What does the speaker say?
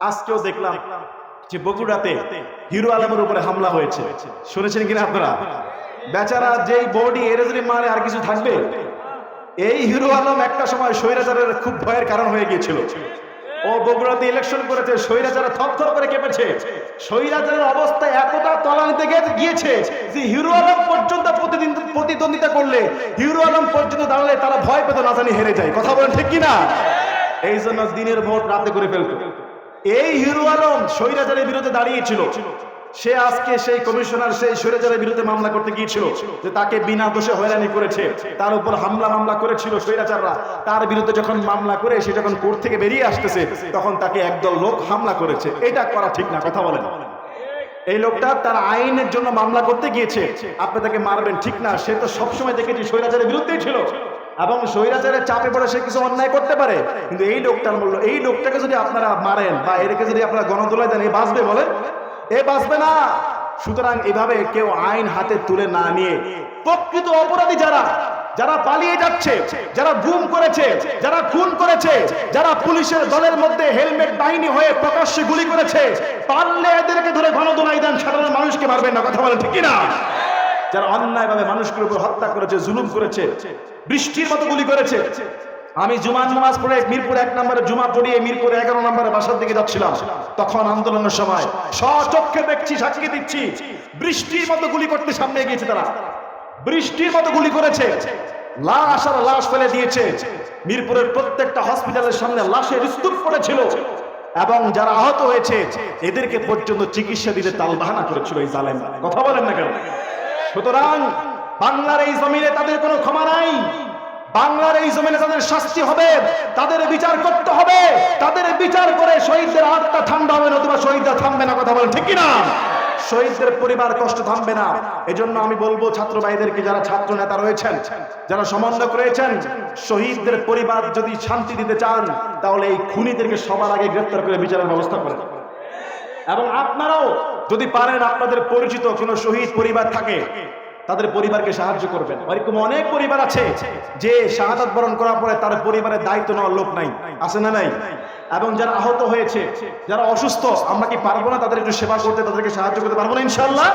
আজকেও দেখলাম যে বগুড়াতে হিরো আলমের উপরে হামলা হয়েছে। শুনেছেন কিনা আপনারা? বেচারা যেই বডি এর যদি মারে আর কিছু থাকবে, এই হিরো আলম একটা সময় স্বৈরাচারের খুব ভয়ের কারণ হয়ে গিয়েছিল। ও বগুড়াতে ইলেকশন করেছে, স্বৈরাচারা থরথর করে কেঁপেছে। স্বৈরাচারের অবস্থা এতটা তলানিতে গিয়েছে যে হিরো আলম পর্যন্ত প্রতিদিন প্রতিদ্বন্দ্বিতা করলে হিরো আলম পর্যন্ত দাঁড়ালে তারা ভয় পেত না জানি হেরে যায়। কথা বলেন ঠিক কিনা? এই জন্য দিনের ভোট রাতে করে ফেলতো। এই হিরো আলম স্বৈরাচারের বিরুদ্ধে দাঁড়িয়েছিল। সে আজকে সেই কমিশনার, সেই স্বৈরাচারের বিরুদ্ধে মামলা করতে গিয়েছিল যে তাকে বিনা দোষে হয়রানি করেছে। তার উপর হামলা মামলা করেছিল স্বৈরাচাররা। তার বিরুদ্ধে যখন মামলা করে সে যখন কোর্ট থেকে বেরিয়ে আসতেছে, তখন তাকে একদল লোক হামলা করেছে। এটা করা ঠিক না, কথা বলেন। এই লোকটা তার আইনের জন্য মামলা করতে গিয়েছে। আপনি তাকে মারবেন ঠিক না। সে তো সবসময় দেখেছি স্বৈরাচারের বিরুদ্ধেই ছিল। এবং স্বৈরাচারের চাপে পড়ে সে কিছু অন্যায় করতে পারে। কিন্তু এই লোকটার বলল এই লোকটাকে যদি আপনারা মারেন বা এটাকে যদি আপনারা গণতোলায় দেন, এ বাঁচবে বলেন? এ বাঁচবে না। সুতরাং এভাবে কেউ আইন হাতে তুলে না নিয়ে প্রকৃত অপরাধী যারা যারা পালিয়ে যাচ্ছে, যারা গুম করেছে, যারা খুন করেছে, যারা পুলিশের দলের মধ্যে হেলমেট বাহিনী হয়ে প্রকাশ্যে গুলি করেছে, পারলে এদেরকে ধরে গণদোলাই দেন, সাধারণ মানুষকে মারবেন না, কথা বলেন ঠিক না যারা অন্যায়ভাবে মানুষের উপর হত্যা করেছে, জুলুম করেছে, বৃষ্টির মতো গুলি করেছে। আমি জুমার নামাজ পড়ে মিরপুর এক নম্বরে জুমা পড়িয়ে মিরপুর এগারো নম্বরে বাসার দিকে যাচ্ছিলাম। তখন আন্দোলনের সময় সচক্ষে দেখছি, সাক্ষী দিচ্ছি, বৃষ্টির মতো গুলি করতে সামনে গিয়েছে তারা। বৃষ্টির মতো গুলি করেছে। লাশ আর লাশ ফেলে দিয়েছে। মিরপুরের প্রত্যেকটা হসপিটালের সামনে লাশের স্তূপ পড়েছিল। এবং যারা আহত হয়েছে, এদেরকে পর্যন্ত চিকিৎসা দিতে তালবাহানা করেছিল এই জালেম। কথা বলেন না কেন? সুতরাং বাংলার এই জমিনে তাদের কোনো ক্ষমা নাই। বাংলার এই জমিনে তাদের শাস্তি হবে, তাদের বিচার করতে হবে। তাদের বিচার করে শহীদদের আত্মা ঠান্ডা হবে, নতুবা শহীদরা থামবে না, কথা বলেন, ঠিক কি না শহীদদের পরিবার কষ্ট থামবে না। এজন্য আমি বলব, ছাত্র ভাইদেরকে, যারা ছাত্র নেতা রয়েছেন, যারা সমন্বয়ক রয়েছেন, শহীদদের পরিবার যদি শান্তি দিতে চান, তাহলে এই খুনিদেরকে সবার আগে গ্রেফতার করে বিচারের ব্যবস্থা করেন। এবং আপনারাও যদি পারেন আপনাদের পরিচিত কোনো শহীদ পরিবার থাকে, তাদের পরিবারকে সাহায্য করবেন। এরকম অনেক পরিবার আছে যে শাহাদাত বরণ করার পরে তার পরিবারের দায়িত্ব নেওয়ার লোক নাই। আছে না নাই? এবং যারা আহত হয়েছে, যারা অসুস্থ, আমরা কি পারব না তাদের একটু সেবা করতে তাদেরকে সাহায্য করতে পারব না ইনশাল্লাহ